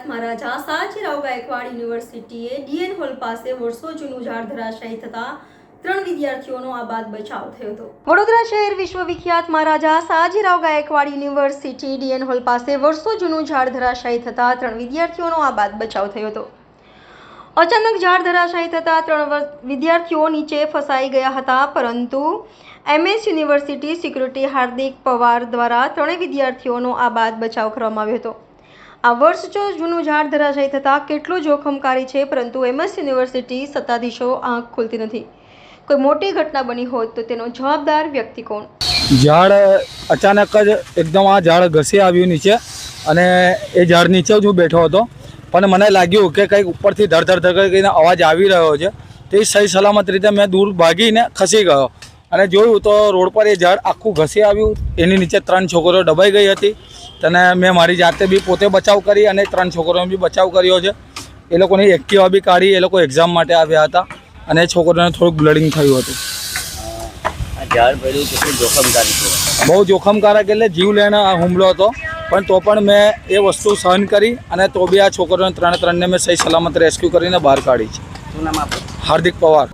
મહારાજા સાજીરાવ ગાયકવાડ યુનિવર્સિટીએ DN hall પાસે વર્ષો જૂનું ઝાડ ધરાશાયી થતા ત્રણ વિદ્યાર્થીઓનો આબાદ બચાવ થયો હતો. વડોદરા શહેર વિશ્વવિખ્યાત Maharaja Sayajirao Gaekwad university DN hall પાસે વર્ષો જૂનું ઝાડ ધરાશાયી થતા ત્રણ વિદ્યાર્થીઓનો આબાદ બચાવ થયો હતો. અચાનક ઝાડ ધરાશાયી થતાં ત્રણ વિદ્યાર્થીઓ નીચે ફસાઈ ગયા હતા, પરંતુ MS university security Hardik Pawar દ્વારા ત્રણેય વિદ્યાર્થીઓનો આબાદ બચાવ કરવામાં આવ્યો હતો. આ વર્ષ જો જૂનું ઝાડ ધરાશાયી થતાં કેટલું જોખમકારી છે, પરંતુ એમએસ યુનિવર્સિટી સત્તાધીશો આંખ ખોલતી નથી. કોઈ મોટી ઘટના બની હોત તો તેનો જવાબદાર વ્યક્તિ કોણ? ઝાડ અચાનક જ એકદમ આ ઝાડ ઘસી આવ્યું નીચે અને એ ઝાડ નીચે જ હું બેઠો હતો. પણ મને લાગ્યું કે કંઈક ઉપરથી ધરધર ધર કરીને અવાજ આવી રહ્યો છે. તે સહી સલામત રીતે મેં દૂર ભાગીને ખસી ગયો. અને જોયું તો રોડ પર એ ઝાડ આખું ઘસી આવ્યું. એની નીચે ત્રણ છોકરીઓ દબાઈ ગઈ હતી. અને મેં મારી જાતે બી પોતે બચાવ કરી અને ત્રણ છોકરોને બી બચાવ કર્યો છે. એ લોકોની એક્ટિવા બી કાઢી એ લોકો એક્ઝામ માટે આવ્યા હતા અને એ છોકરીઓને થોડુંક બ્લડિંગ થયું હતું. આ ઝાડ પડ્યું કેટલું જોખમદારી છે? બહુ જોખમકારક એટલે જીવ આ હુમલો હતો. પણ તો પણ મેં એ વસ્તુ સહન કરી અને તો બી આ છોકરોને ત્રણે ત્રણને મેં સહી સલામત રેસ્ક્યુ કરીને બહાર કાઢી છે. શું નામ આપણું હાર્દિક પવાર.